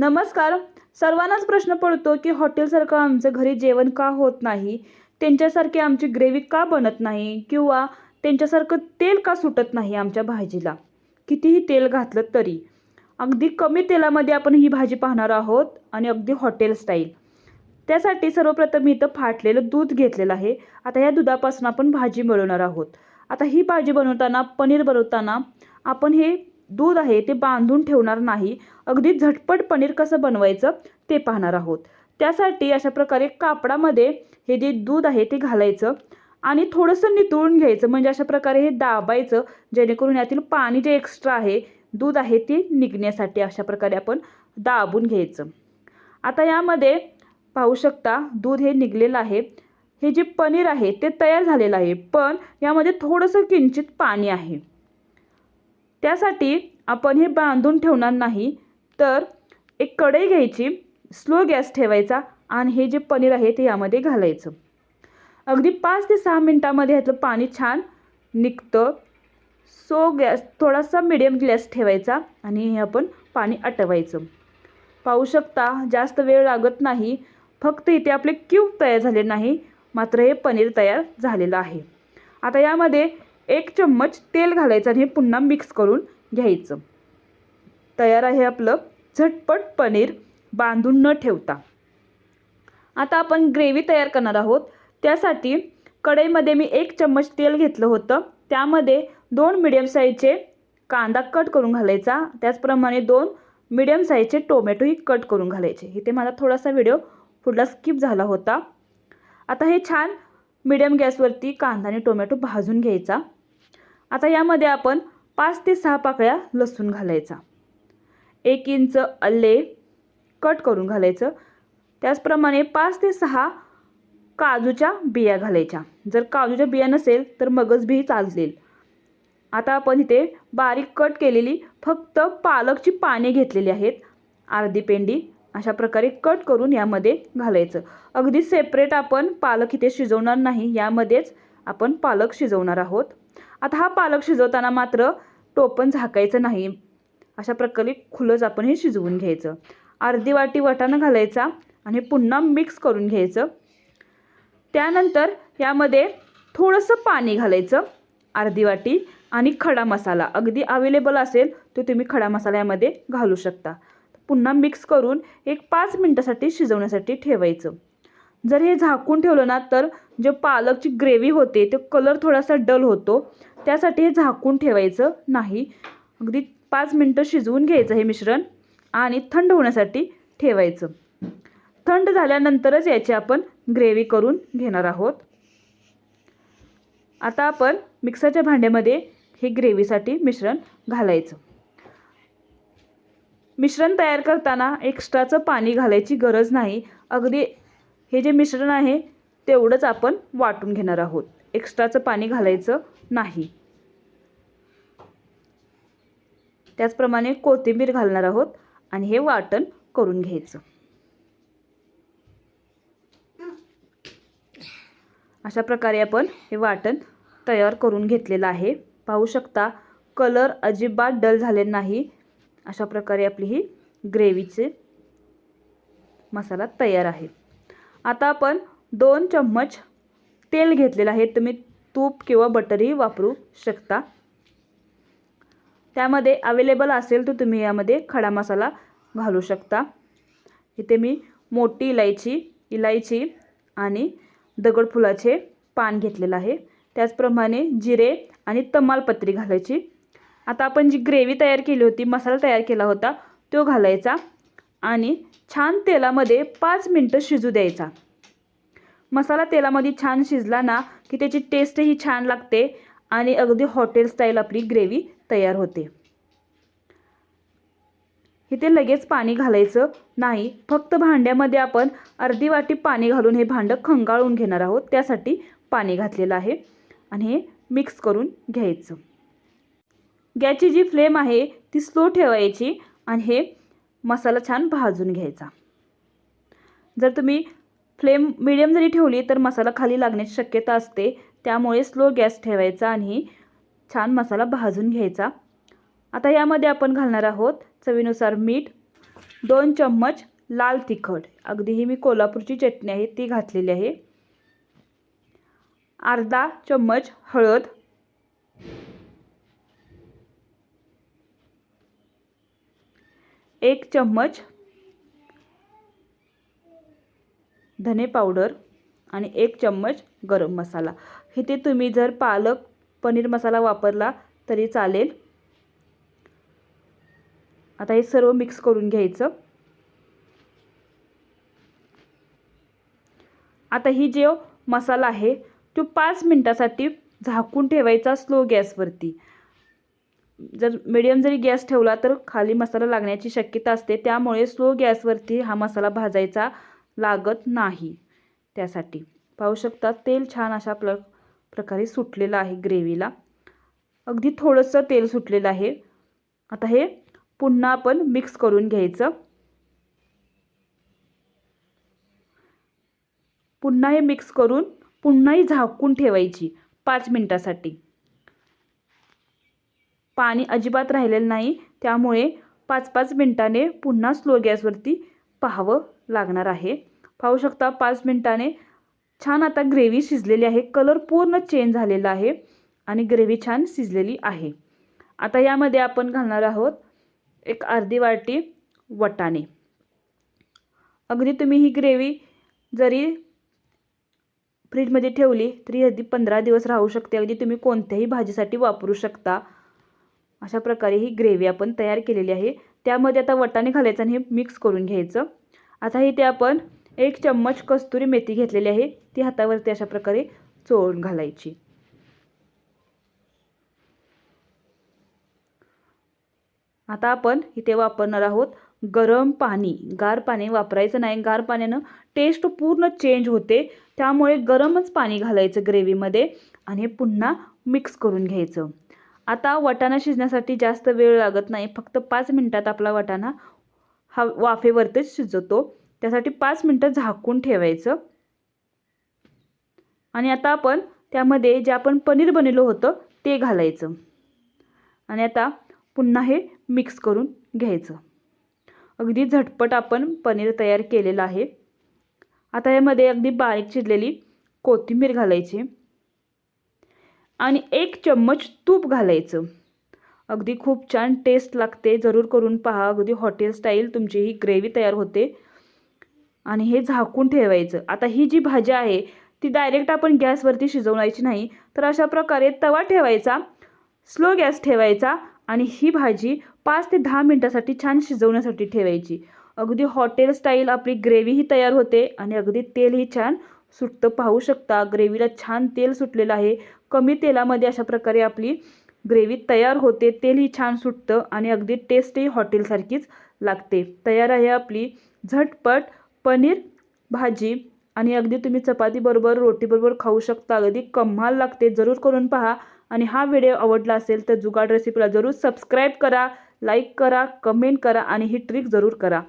नमस्कार. सर्वांनाच प्रश्न पडतो की हॉटेलसारखं आमचं घरी जेवण का होत नाही? त्यांच्यासारखी आमची ग्रेव्ही का बनत नाही? किंवा त्यांच्यासारखं तेल का सुटत नाही आमच्या भाजीला? कितीही तेल घातलं तरी. अगदी कमी तेलामध्ये आपण ही भाजी पाहणार आहोत आणि अगदी हॉटेल स्टाईल. त्यासाठी सर्वप्रथम मी इथं फाटलेलं दूध घेतलेलं आहे. आता या दुधापासून आपण भाजी बनवणार आहोत. आता ही भाजी बनवताना पनीर बनवताना आपण हे दूध आहे ते बांधून ठेवणार नाही. अगदी झटपट पनीर कसं बनवायचं ते पाहणार आहोत. त्यासाठी अशा प्रकारे कापडामध्ये हे जे दूध आहे ते घालायचं आणि थोडंसं नितळून घ्यायचं. म्हणजे अशा प्रकारे हे दाबायचं जेणेकरून यातील पाणी जे एक्स्ट्रा आहे दूध आहे ते निघण्यासाठी अशा प्रकारे आपण दाबून घ्यायचं. आता यामध्ये पाहू शकता दूध हे निघलेलं आहे. हे जे पनीर आहे ते तयार झालेलं आहे. पण यामध्ये थोडंसं किंचित पाणी आहे. त्यासाठी आपण हे बांधून ठेवणार नाही. तर एक कढई घ्यायची स्लो गॅस ठेवायचा आणि हे जे पनीर आहे ते यामध्ये घालायचं. अगदी पाच ते सहा मिनटामध्ये ह्यातलं पाणी छान निघतं. सो गॅस थोडासा मिडियम गॅस ठेवायचा आणि हे आपण पाणी आटवायचं. पाहू शकता जास्त वेळ लागत नाही. फक्त इथे आपले क्यूब तयार झाले नाही मात्र हे पनीर तयार झालेलं आहे. आता यामध्ये एक चम्मच तेल घालायचं आणि हे पुन्हा मिक्स करून घ्यायचं. तयार आहे आपलं झटपट पनीर बांधून न ठेवता. आता आपण ग्रेव्ही तयार करणार आहोत. त्यासाठी कढईमध्ये मी एक चम्मच तेल घेतलं होतं. त्यामध्ये दोन मिडियम साईजचे कांदा कट करून घालायचा. त्याचप्रमाणे दोन मिडियम साईजचे टोमॅटोही कट करून घालायचे. इथे माझा थोडासा व्हिडिओ पुढला स्किप झाला होता. आता हे छान मिडियम गॅसवरती कांदा आणि टोमॅटो भाजून घ्यायचा. आता यामध्ये आपण पाच ते सहा पाकळ्या लसूण घालायचा. एक इंच आले कट करून घालायचं. त्याचप्रमाणे पाच ते सहा काजूच्या बिया घालायच्या. जर काजूच्या बिया नसेल तर मगज बी चालतील. आता आपण इथे बारीक कट केलेली फक्त पालकची पाने घेतलेली आहेत. अर्धी पेंडी अशा प्रकारे कट करून यामध्ये घालायचं. अगदी सेपरेट आपण पालक इथे शिजवणार नाही. यामध्येच आपण पालक शिजवणार आहोत. आता हा पालक शिजवताना मात्र टोपण झाकायचं नाही. अशा प्रकारे खुलंच आपण हे शिजवून घ्यायचं. अर्धी वाटी वाटाणा घालायचा आणि पुन्हा मिक्स करून घ्यायचं. त्यानंतर यामध्ये थोडंसं पाणी घालायचं अर्धी वाटी आणि खडा मसाला. अगदी अवेलेबल असेल तो तुम्ही खडा मसाला यामध्ये घालू शकता. पुन्हा मिक्स करून एक पाच मिनटासाठी शिजवण्यासाठी ठेवायचं. जर हे झाकून ठेवलं ना तर जे पालकची ग्रेव्ही होते तो कलर थोडासा डल होतो. त्यासाठी हे झाकून ठेवायचं नाही. अगदी पाच मिनटं शिजवून घ्यायचं हे मिश्रण आणि थंड होण्यासाठी ठेवायचं. थंड झाल्यानंतरच याची आपण ग्रेव्ही करून घेणार आहोत. आता आपण मिक्सरच्या भांड्यामध्ये हे ग्रेव्हीसाठी मिश्रण घालायचं. मिश्रण तयार करताना एक्स्ट्राचं पाणी घालायची गरज नाही. अगदी हे जे मिश्रण आहे तेवढंच आपण वाटून घेणार आहोत. एक्स्ट्राचं पाणी घालायचं नाही. त्याचप्रमाणे कोथिंबीर घालणार आहोत आणि हे वाटण करून घ्यायचं. अशा प्रकारे आपण हे वाटण तयार करून घेतलेलं आहे. पाहू शकता कलर अजिबात डल झाले नाही. अशा प्रकारे आपली ही ग्रेव्हीचे मसाला तयार आहे. आता आपण दोन चम्मच तेल घेतलेलं आहे. तुम्ही तूप किंवा बटरही वापरू शकता. त्यामध्ये अवेलेबल असेल तर तुम्ही यामध्ये खडा मसाला घालू शकता. इथे मी मोठी इलायची इलायची आणि दगडफुलाचे पान घेतलेलं आहे. त्याचप्रमाणे जिरे आणि तमालपत्री घालायची. आता आपण जी ग्रेव्ही तयार केली होती मसाला तयार केला होता तो घालायचा. आणि छान तेलामध्ये पाच मिनटं शिजू द्यायचा. मसाला तेलामध्ये छान शिजला ना की त्याची टेस्टही छान लागते आणि अगदी हॉटेल स्टाईल आपली ग्रेव्ही तयार होते. इथे लगेच पाणी घालायचं नाही फक्त भांड्यामध्ये आपण अर्धी वाटी पाणी घालून हे भांडं खंगाळून घेणार आहोत त्यासाठी पाणी घातलेलं आहे आणि हे मिक्स करून घ्यायचं. गॅसची जी फ्लेम आहे ती स्लो ठेवायची आणि हे मसाला छान भाजून घ्यायचा. जर तुम्ही फ्लेम मिडियम जरी ठेवली तर मसाला खाली लागण्याची शक्यता असते. त्यामुळे स्लो गॅस ठेवायचा आणि छान मसाला भाजून घ्यायचा. आता यामध्ये आपण घालणार आहोत चवीनुसार मीठ दोन चम्मच लाल तिखट. अगदी ही मी कोल्हापूरची चटणी आहे ती घातलेली आहे. अर्धा चम्मच हळद एक चम्मच धने पावडर आणि एक चम्मच गरम मसाला. इथे तुम्ही जर पालक पनीर मसाला वापरला तरी चालेल. आता हे सर्व मिक्स करून घ्यायचं. आता ही जो मसाला आहे तो पाच मिनटासाठी झाकून ठेवायचा स्लो गॅसवरती जर मिडियम जरी गॅस ठेवला तर खाली मसाला लागण्याची शक्यता असते. त्यामुळे स्लो गॅसवरती हा मसाला भाजायचा लागत नाही. त्यासाठी पाहू शकता तेल छान अशा प्र प्रकारे सुटलेलं आहे ग्रेव्हीला अगदी थोडंसं तेल सुटलेलं आहे. आता हे पुन्हा आपण मिक्स करून घ्यायचं. पुन्हा हे मिक्स करून पुन्हाही झाकून ठेवायची पाच मिनटासाठी. पाणी अजिबात राहिलेलं नाही. त्यामुळे पाच पाच मिनटाने पुन्हा स्लो गॅसवरती पाहावं लागणार आहे. पाहू शकता पाच मिनटाने छान आता ग्रेव्ही शिजलेली आहे. कलर पूर्ण चेंज झालेला आहे आणि ग्रेव्ही छान शिजलेली आहे. आता यामध्ये आपण घालणार आहोत एक अर्धी वाटी वटाणे. अगदी तुम्ही ही ग्रेव्ही जरी फ्रीजमध्ये ठेवली तरी अगदी पंधरा दिवस राहू शकते. अगदी तुम्ही कोणत्याही भाजीसाठी वापरू शकता. अशा प्रकारे ही ग्रेव्ही आपण तयार केलेली आहे. त्यामध्ये आता वटाणे घालायचं आणि हे मिक्स करून घ्यायचं. आता इथे आपण एक चम्मच कस्तुरी मेथी घेतलेली आहे. ती हातावरती अशा प्रकारे चोळून घालायची. आता आपण इथे वापरणार आहोत गरम पाणी. गार पाणी वापरायचं नाही. गार पाण्यानं टेस्ट पूर्ण चेंज होते. त्यामुळे गरमच पाणी घालायचं ग्रेव्हीमध्ये आणि पुन्हा मिक्स करून घ्यायचं. आता वाटाणा शिजण्यासाठी जास्त वेळ लागत नाही. फक्त पाच मिनटात आपला वाटाणा हा वाफेवरतीच शिजवतो त्यासाठी पाच मिनटं झाकून ठेवायचं. आणि आता आपण त्यामध्ये जे आपण पनीर बनवलं होतं ते घालायचं. आणि आता पुन्हा हे मिक्स करून घ्यायचं. अगदी झटपट आपण पनीर तयार केलेलं आहे. आता यामध्ये अगदी बारीक चिरलेली कोथिंबीर घालायची. आणि एक चम्मच तूप घालायचं. अगदी खूप छान टेस्ट लागते. जरूर करून पहा. अगदी हॉटेल स्टाईल तुमची ही ग्रेव्ही तयार होते. आणि हे झाकून ठेवायचं. आता ही जी भाजी आहे ती डायरेक्ट आपण गॅसवरती शिजवण्याची नाही. तर अशा प्रकारे तवा ठेवायचा स्लो गॅस ठेवायचा आणि ही भाजी पाच ते दहा मिनटासाठी छान शिजवण्यासाठी ठेवायची. अगदी हॉटेल स्टाईल आपली ग्रेव्हीही तयार होते आणि अगदी तेलही छान सुटतं. पाहू शकता ग्रेव्हीला छान तेल सुटलेलं आहे. कमी तेलामध्ये अशा प्रकारे आपली ग्रेव्ही तयार होते. तेलही छान सुटतं आणि अगदी टेस्टही हॉटेलसारखीच लागते. तयार आहे आपली झटपट पनीर भाजी आणि अगदी तुम्ही चपातीबरोबर रोटीबरोबर खाऊ शकता. अगदी कमाल लागते. जरूर करून पहा आणि हा व्हिडिओ आवडला असेल तर जुगाड रेसिपीला जरूर सबस्क्राईब करा लाईक करा कमेंट करा आणि ही ट्रिक जरूर करा.